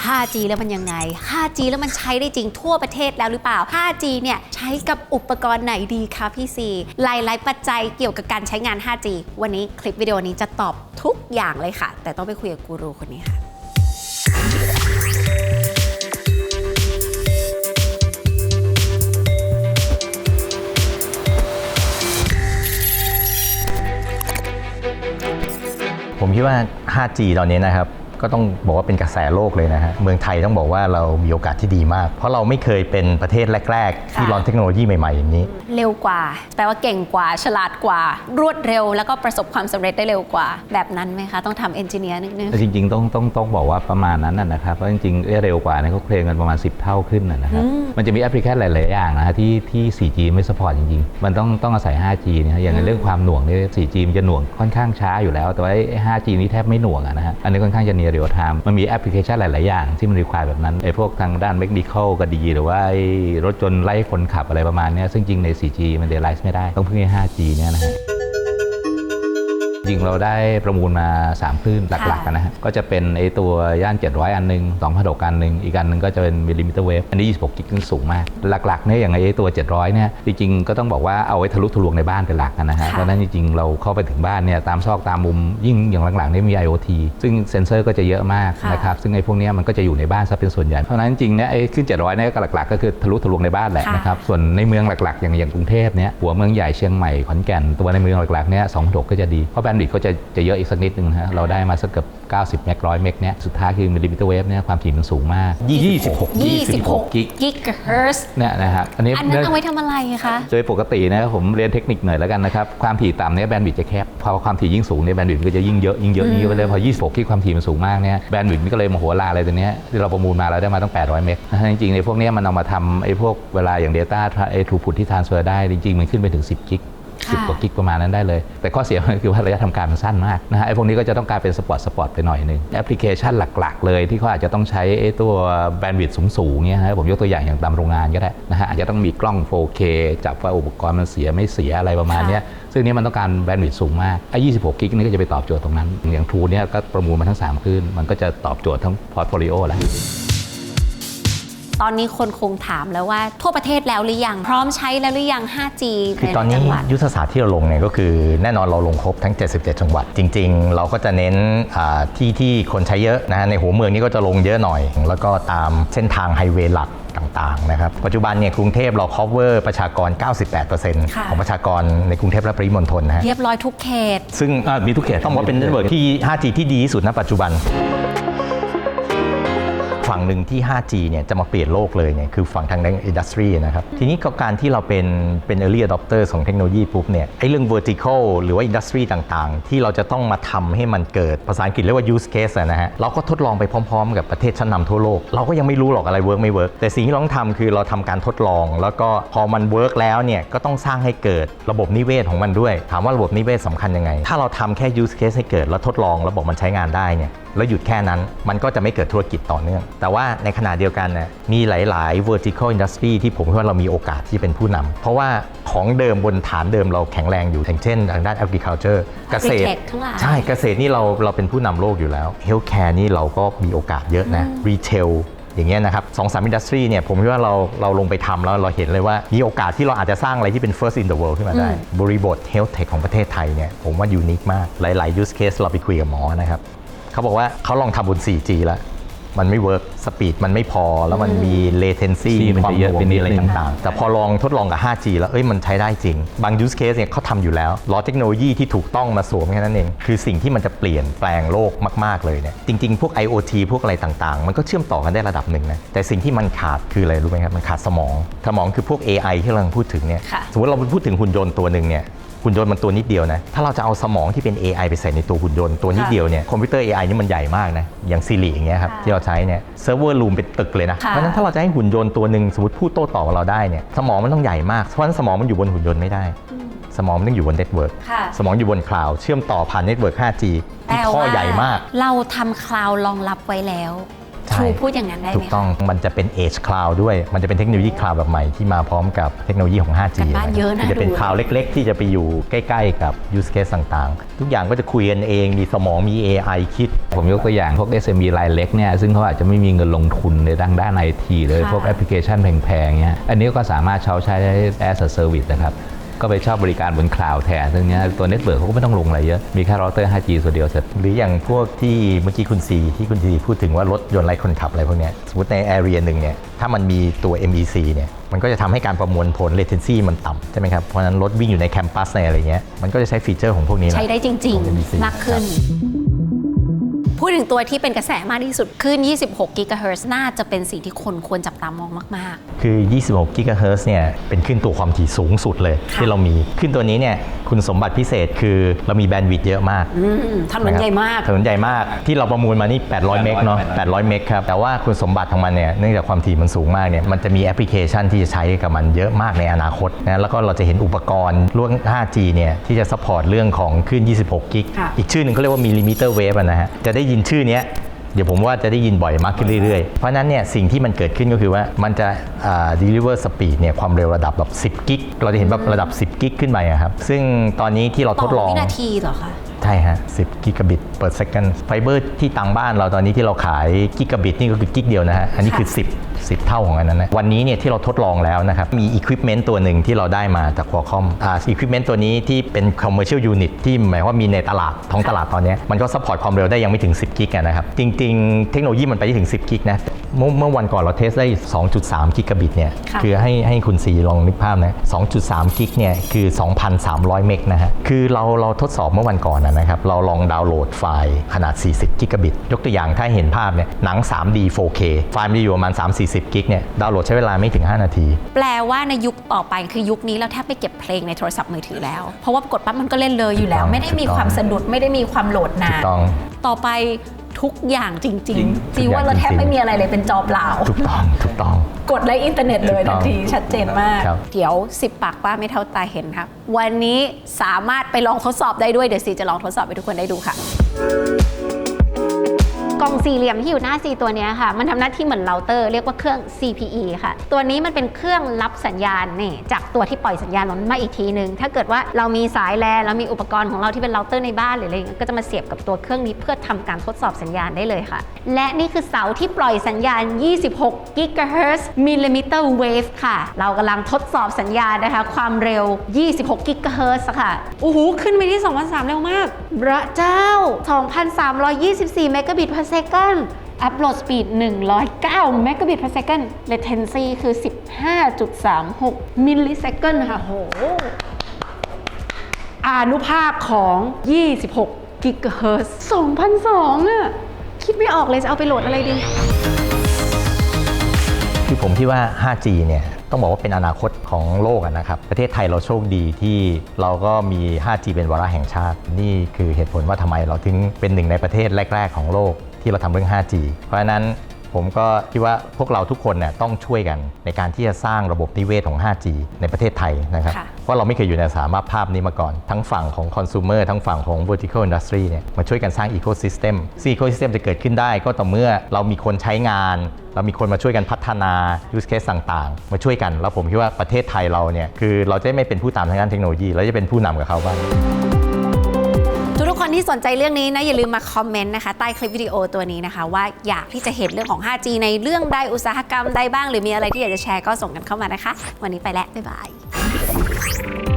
5G แล้วมันยังไง 5G แล้วมันใช้ได้จริงทั่วประเทศแล้วหรือเปล่า 5G เนี่ยใช้กับอุปกรณ์ไหนดีคะพี่ซีหลาย ๆ ปัจจัยเกี่ยวกับการใช้งาน 5G วันนี้คลิปวิดีโอนี้จะตอบทุกอย่างเลยค่ะ แต่ต้องไปคุยกับกูรูคนนี้ค่ะผมคิดว่า 5G ตอนนี้นะครับ ก็ต้องบอกว่าเป็นกระแสโลกเลยนะฮะเมืองไทยต้องบอกว่าเรามีโอกาสที่ดีมาก เพราะเราไม่เคยเป็นประเทศแรก ๆ ที่ค่ะร้อนเทคโนโลยีใหม่ๆอย่างนี้ เร็วกว่า แปลว่าเก่งกว่าฉลาดกว่า รวดเร็ว แล้วก็ประสบความสำเร็จได้เร็วกว่า แบบนั้นไหมคะ ต้องทำเอนจิเนียร์นิดนึงแต่จริง ๆ ต้องต้องต้องบอกว่าประมาณนั้นนะนะครับเพราะจริงๆเอ้ยเร็วกว่าเนี่ยเขาเคลมกันประมาณ 10 เท่าขึ้นนะนะครับอืมมันจะมีแอปพลิเคชันหลายๆอย่างนะฮะที่ที่ 4G ไม่สปอร์ตจริงๆ มันต้องต้องอาศัย 5G นะฮะอย่างในเรื่องความหน่วงเนี่ย 4G มันจะหน่วงค่อนข้างช้าอยู่แล้ว แต่ว่าไอ้ 5G นี่แทบไม่หน่วงอะนะฮะอันนี้ค่อนข้างจะเนียร์เรียลไทม์มันมีแอปพลิเคชันหลาย ๆ อย่างที่มันรีควายแบบนั้นไอ้พวกทางด้าน medical ก็ดี หรือว่ารถจนไล่คนขับอะไรประมาณนี้ซึ่งจริงใน 4G มันเดลไลซ์ไม่ได้ ต้องพึ่งไอ้ 5G เนี่ยนะฮะ จริงเราได้ประมูลมา 3 คลื่นหลักๆกันนะฮะก็จะเป็นไอตัวย่าน 700 อันหนึ่ง2,600อันหนึ่งอีกอันหนึ่งก็จะเป็นมิลลิมิเตอร์เวฟอันนี้ 26 กิกซึ่งสูงมาก หลักๆเนี่ยอย่างไอตัว 700 เนี่ยจริงๆก็ต้องบอกว่าเอาไว้ทะลุทะลวงในบ้านเป็นหลักกันนะฮะค่ะเพราะฉะนั้นจริงๆเราเข้าไปถึงบ้านเนี่ยตามซอกตามมุมยิ่งอย่างหลังๆเนี่ยมี IoT ซึ่งเซ็นเซอร์ก็จะเยอะมากค่ะนะครับซึ่งไอ้พวกเนี้ยมันก็จะอยู่ในบ้านซะเป็นส่วนใหญ่เพราะฉะนั้นจริงๆเนี่ยไอ้ขึ้น 700เนี่ยก็หลักๆ ก็คือทะลุทะลวงในบ้านแหละค่ะนะครับส่วนในเมืองหลักๆ อย่างอย่างกรุงเทพเนี่ยหัวเมืองใหญ่เชียงใหม่ขอนแก่นตัวในเมืองหลักๆเนี่ย2,6ก็จะดีเพราะแบนด์วิดต์ก็จะจะเยอะอีกสักนิดนึงนะฮะเราได้มาสักเกือบ90 เมกร้อยเมกเนี่ยสุดท้ายคือมิลลิมิเตอร์เวฟเนี่ยความถี่มันสูงมาก26 26 กิกกิกะเฮิร์ตซ์เนี่ยนะครับอันนี้อันนั้นเอาไว้ทำอะไรคะโดยปกตินะผมเรียนเทคนิคหน่อยแล้วกันนะครับความถี่ต่ำเนี่ยแบนด์วิดต์จะแคบพอความถี่ยิ่งสูงเนี่ยแบนด์วิดต์ก็จะยิ่งเยอะยิ่งเยอะยิ่งเยอะไปเลยพอ 26 กิกความถี่มันสูงมากเนี่ยแบนด์วิดต์มันก็เลยมโหฬารอะไรตัวเนี้ยที่เราประมูลมาเราได้มาตั้ง 800 เมกนะฮะจริงๆในพวกเนี้ยมันเอามาทำไอ้พวกเวลาอย่าง Data ไอ้ throughput ที่ transfer ได้จริงๆมันขึ้นไปถึง 10 กิกค่ะ 10 กว่ากิกประมาณนั้นได้เลย แต่ข้อเสียมันคือว่าระยะทำการมันสั้นมากนะฮะไอ้พวกนี้ก็จะต้องกลายเป็นสปอร์ตสปอร์ตไปหน่อยหนึงแอปพลิเคชันหลักๆ เลยที่เขาอาจจะต้องใช้ไอ้ตัวแบนด์วิดต์สูงๆเนี่ยฮะผมยกตัวอย่างอย่างตามโรงงานก็ได้นะฮะอาจจะต้องมีกล้อง 4K จับว่าอุปกรณ์มันเสียไม่เสียอะไรประมาณเนี้ยซึ่งเนี้มันต้องการแบนด์วิดต์สูงมากไอ้26กิกนี่ก็จะไปตอบโจทย์ตรงนั้น อย่างทูเนี่ยก็ประมูลมาทั้ง3คลื่นมันก็จะตอบโจทย์ทั้งพอร์ตโฟลิโอแล้ว ตอนนี้คนคงถามแล้วว่าทั่วประเทศแล้วหรือยัง พร้อมใช้แล้วหรือยัง 5G คือในตอนนี้จังหวัดยุทธศาสตร์ที่เราลงเนี่ยก็คือแน่นอนเราลงครบทั้ง 77 จังหวัด จริง ๆ เราก็จะเน้นอ่าที่ที่คนใช้เยอะนะฮะในหัวเมืองนี่ก็จะลงเยอะหน่อย แล้วก็ตามเส้นทางไฮเวย์หลักต่างๆนะครับปัจจุบันเนี่ยกรุงเทพเรา cover ประชากรค่ะ98%ของประชากรในกรุงเทพและปริมณฑลนะฮะเรียบร้อยทุกเขต ซึ่งอ่ามีทุกเขตต้องบอกว่าเป็นเน็ตเวิร์กที่ 5G ที่ดีที่สุดณปัจจุบัน ฝั่งหนึ่งที่ 5G เนี่ยจะมาเปลี่ยนโลกเลยเนี่ยคือฝั่งทางด้านอินดัสทรีนะครับ ทีนี้ก็การที่เราเป็นเป็น early adopter ของเทคโนโลยีปุ๊บเนี่ยไอ้เรื่อง vertical หรือว่าอินดัสทรีต่างๆ ที่เราจะต้องมาทำให้มันเกิดภาษาอังกฤษเรียกว่า use case อะนะฮะเราก็ทดลองไปพร้อม ๆ กับประเทศชั้นนำทั่วโลก เราก็ยังไม่รู้หรอกอะไรเวิร์กไม่เวิร์กแต่สิ่งที่เราต้องทำคือเราทำการทดลอง แล้วก็พอมันเวิร์กแล้วเนี่ยก็ต้องสร้างให้เกิดระบบนิเวศของมันด้วย ถามว่าระบบนิเวศสำคัญยังไง ถ้าเราทำแค่ use case ให้เกิดแล้วทดลองระบบมันใช้งานได้เนี่ย แล้วหยุดแค่นั้นมันก็จะไม่เกิดธุรกิจต่อเนื่อง แต่ว่าในขณะเดียวกันนะมีหลาย ๆ vertical industry ที่ผมคิดว่าเรามีโอกาสที่จะเป็นผู้นำเพราะว่าของเดิมบนฐานเดิมเราแข็งแรงอยู่อย่างเช่นทางด้าน agriculture เกษตร Agritech ทั้งหลายใช่เกษตรนี่เราเราเป็นผู้นำโลกอยู่แล้ว healthcare นี่เราก็มีโอกาสเยอะนะ retail อย่างเงี้ยนะครับสองสามอินดัสทรีเนี่ยผมคิดว่าเราเราลงไปทำแล้วเราเห็นเลยว่า มีโอกาสที่เราอาจจะสร้างอะไรที่เป็น first in the world ขึ้นมาได้ บริบท health tech ของประเทศไทยเนี่ยผมว่ายูนิคมากหลาย ๆ use case เราไปคุยกับหมอนะครับ เขาบอกว่าเขาลองทำบน 4G แล้ว มันไม่เวิร์ก สปีดมันไม่พอแล้วมันมี latency ที่มันความจะเยอะหน่วไปงนิมีดอะไรนึงต่างๆ แต่พอลองทดลองกับ 5G แล้วเอ้ยมันใช้ได้จริง บาง use case เนี่ยเขาทำอยู่แล้วรอเทคโนโลยีที่ถูกต้องมาสวมแค่นั้นเอง คือสิ่งที่มันจะเปลี่ยนแปลงโลกมาก ๆ เลยเนี่ยจริง ๆ พวก IoT พวกอะไรต่างๆ มันก็เชื่อมต่อกันได้ระดับหนึ่งนะแต่สิ่งที่มันขาดคืออะไรรู้ไหมครับมันขาดสมองสมองคือพวก AI ที่เรากำลังพูดถึงเนี่ยค่ะสมมติเราพูดถึงหุ่นยนต์ตัวหนึ่งเนี่ยหุ่นยนต์มันตัวนิดเดียวนะ ถ้าเราจะเอาสมองที่เป็น AI ไปใส่ในตัวหุ่นยนต์ตัวนิดเดียวเนี่ย คอมพิวเตอร์ AI นี่มันใหญ่มากนะ อย่าง Siri อย่างเงี้ยครับค่ะที่เราใช้เนี่ย เซิร์ฟเวอร์รูมเป็นตึกเลยนะค่ะเพราะฉะนั้นถ้าเราจะให้หุ่นยนต์ตัวหนึ่งสมมติพูดโต้ตอบกับเราได้เนี่ยสมองมันต้องใหญ่มาก เพราะฉะนั้นสมองมันอยู่บนหุ่นยนต์ไม่ได้ สมองมันต้องอยู่บนเน็ตเวิร์กค่ะสมองอยู่บนคลาวด์เชื่อมต่อผ่านเน็ตเวิร์ก 5G ที่ท่อใหญ่มาก เราทำคลาวด์รองรับไว้แล้ว ใช่ครูพูดอย่างนั้นได้ถูไหมกคะต้องมันจะเป็น Edge Cloud ด้วย มันจะเป็นเทคโนโลยีคลาวด์แบบใหม่ที่มาพร้อมกับเทคโนโลยีของ 5G กันบ้านเยอะนะที่จะเป็นดูคลาวด์เล็ก ๆ ที่จะไปอยู่ใกล้ ๆ กับ use case ต่างๆ ทุกอย่างก็จะคุยกันเองมีสมองมี AI คิด ผมยกตัวอย่างพวก SME รายเล็กเนี่ยซึ่งเขาอาจจะไม่มีเงินลงทุนในด้านด้านไอทีเลยค่ะพวกแอปพลิเคชันแพงๆเนี่ยอันนี้ก็สามารถเช่าใช้ได้ as a service นะครับ ก็ไปเช่าบริการบนคลาวด์แทนซึ่งเนี้ยตัวเน็ตเบิร์กเขาก็ไม่ต้องลงอะไรเยอะ มีแค่เราเตอร์ 5G ตัวเดียวเสร็จ หรืออย่างพวกที่เมื่อกี้คุณซีที่คุณซีพูดถึงว่ารถยนต์ไร้คนขับอะไรพวกเนี้ยสมมติใน area หนึ่งเนี่ยถ้ามันมีตัว MEC เนี่ยมันก็จะทำให้การประมวลผล latency มันต่ำใช่ไหมครับเพราะฉะนั้นรถวิ่งอยู่ในแคมปัสในอะไรเงี้ยมันก็จะใช้ฟีเจอร์ของพวกนี้แหละใช้ได้จริงของ NBC ๆมากขึ้น พูดถึงตัวที่เป็นกระแสมากที่สุดขึ้น 26 กิกะเฮิรตซ์น่าจะเป็นสิ่งที่คนควรจับตามองมากคือ 26 กิกะเฮิรตซ์เนี่ยเป็นขึ้นตัวความถี่สูงสุดเลยค่ะที่เรามีขึ้นตัวนี้เนี่ย คุณสมบัติพิเศษคือเรามีแบนด์วิดต์เยอะมากๆอืมถนนใหญ่มาก ถนนใหญ่มากที่เราประมูลมานี่ 800 เมกเนาะ 800 เมกครับ แต่ว่าคุณสมบัติของมันเนี่ย เนื่องจากความถี่มันสูงมากเนี่ย มันจะมีแอปพลิเคชันที่จะใช้กับมันเยอะมากในอนาคตนะ แล้วก็เราจะเห็นอุปกรณ์ร่วง 5G เนี่ยที่จะซัพพอร์ตเรื่องของขึ้น26 กิกค่ะอีกชื่อหนึ่งเขาเรียกว่ามิลลิมิเตอร์เวฟนะฮะ จะได้ยินชื่อเนี้ย เดี๋ยวผมว่าจะได้ยินบ่อยมากขึ้นเรื่อยๆ เพราะนั้นเนี่ยสิ่งที่มันเกิดขึ้นก็คือว่ามันจะ deliver speed เนี่ยความเร็วระดับแบบ 10 กิก เราจะเห็นแบบระดับ 10 กิกขึ้นไปครับ ซึ่งตอนนี้ที่เราทดลอองวินาทีเหรอคะ ใช่ฮะ 10 กิกะบิต per second ไฟเบอร์ที่ต่างบ้านเราตอนนี้ที่เราขายกิกะบิตนี่ก็คือกิกเดียวนะฮะ อันนี้คือ 10 10 เท่าของอันนั้นนะ วันนี้เนี่ยที่เราทดลองแล้วนะครับ มี equipment ตัวหนึ่งที่เราได้มาจาก Qualcomm อ่า equipment ตัวนี้ที่เป็น commercial unit ที่หมายว่ามีในตลาดท้องตลาดตอนเนี้ยมันก็ support ความเร็วได้ยังไม่ถึง 10 กิกอะนะครับ จริง ๆ เทคโนโลยีมันไปได้ถึง 10 กิกนะ เมื่อเมื่อวันก่อนเราเทสได้ 2.3 กิกะบิตเนี่ยค่ะ คือให้ให้คุณซีลองนึกภาพนะ 2.3 กิกเนี่ยคือ 2,300 เมกนะฮะ คือเราเราทดสอบเมื่อวันก่อนนะนะครับ เราลองดาวน์โหลดไฟล์ขนาด 40 กิกะบิต ยกตัวอย่างถ้าเห็นภาพเนี่ยหนัง 3D 4K ไฟล์มันจะอยู่ประมาณ 3-40 กิกเนี่ยดาวน์โหลดใช้เวลาไม่ถึง 5 นาที แปลว่าในยุคต่อไปคือยุคนี้เราแทบไม่เก็บเพลงในโทรศัพท์มือถือแล้ว เพราะว่ากดปั๊บมันก็เล่นเลยอยู่แล้วถูกต้องไม่ได้มีถูกต้องความสะดุดไม่ได้มีความโหลดนาถูน กต้อง ต่อไป ทุกอย่างจริงจริงๆจีว่าเราแทบไม่มีอะไรเลยเป็นจอเปล่า ถูกต้องถูกต้อง กดไลค์อินเทอร์เน็ตเลยถูกต้ทัอนงทีชัดเจนมากครับเดี๋ยว 10 ปากว่าไม่เท่าตาเห็นครับ วันนี้สามารถไปลองทดสอบได้ด้วย เดี๋ยวซีจะลองทดสอบให้ทุกคนได้ดูค่ะ กล่องสี่เหลี่ยมที่อยู่หน้า C ตัวเนี้ยค่ะ มันทำหน้าที่เหมือนเราเตอร์เรียกว่าเครื่อง CPE ค่ะ ตัวนี้มันเป็นเครื่องรับสัญญาณนี่จากตัวที่ปล่อยสัญญาณนั้นมาอีกทีหนึ่งถ้าเกิดว่าเรามีสายแลนเรามีอุปกรณ์ของเราที่เป็นเราเตอร์ในบ้านหรืออะไรอย่างเงี้ยก็จะมาเสียบกับตัวเครื่องนี้เพื่อทำการทดสอบสัญญาณได้เลยค่ะ และนี่คือเสาที่ปล่อยสัญญาณ 26 GHz millimeter wave ค่ะ เรากำลังทดสอบสัญญาณนะคะ ความเร็ว 26 GHz อะค่ะโอ้โหขึ้นไปที่2,300เร็วมากพระเจ้า 2,324 megabit per second upload speed 109 megabit per second latency คือ 15.36 millisecond ค่ะโหอานุภาพของ 26 กิกะเฮิรต2,002อะคิดไม่ออกเลยจะเอาไปโหลดอะไรดีคือผมคิดว่า 5G เนี่ยต้องบอกว่าเป็นอนาคตของโลกนะครับ ประเทศไทยเราโชคดีที่เราก็มี 5G เป็นวาระแห่งชาติ นี่คือเหตุผลว่าทำไมเราถึงเป็นหนึ่งในประเทศแรก ๆ ของโลก ที่เราทำเรื่อง 5G เพราะฉะนั้นผมก็คิดว่าพวกเราทุกคนเนี่ยต้องช่วยกันในการที่จะสร้างระบบนิเวศของ 5G ในประเทศไทยนะครับค่ะเพราะเราไม่เคยอยู่ในสถานภาพนี้มาก่อน ทั้งฝั่งของคอน sumer ทั้งฝั่งของ vertical industry เนี่ยมาช่วยกันสร้าง ecosystem ซึ่ง ecosystem จะเกิดขึ้นได้ก็ต่อเมื่อเรามีคนใช้งาน เรามีคนมาช่วยกันพัฒนา use case ต่างๆ มาช่วยกัน แล้วผมคิดว่าประเทศไทยเราเนี่ยคือเราจะไม่เป็นผู้ตามทางด้านเทคโนโลยี เราจะเป็นผู้นำกับเขาบ้างทุกๆคน ที่สนใจเรื่องนี้นะอย่าลืมมาคอมเมนต์นะคะใต้คลิปวิดีโอตัวนี้นะคะ ว่าอยากที่จะเห็นเรื่องของ 5G ในเรื่องใดอุตสาหกรรมใดบ้าง หรือมีอะไรที่อยากจะแชร์ก็ส่งกันเข้ามานะคะ วันนี้ไปแล้วบ๊ายบาย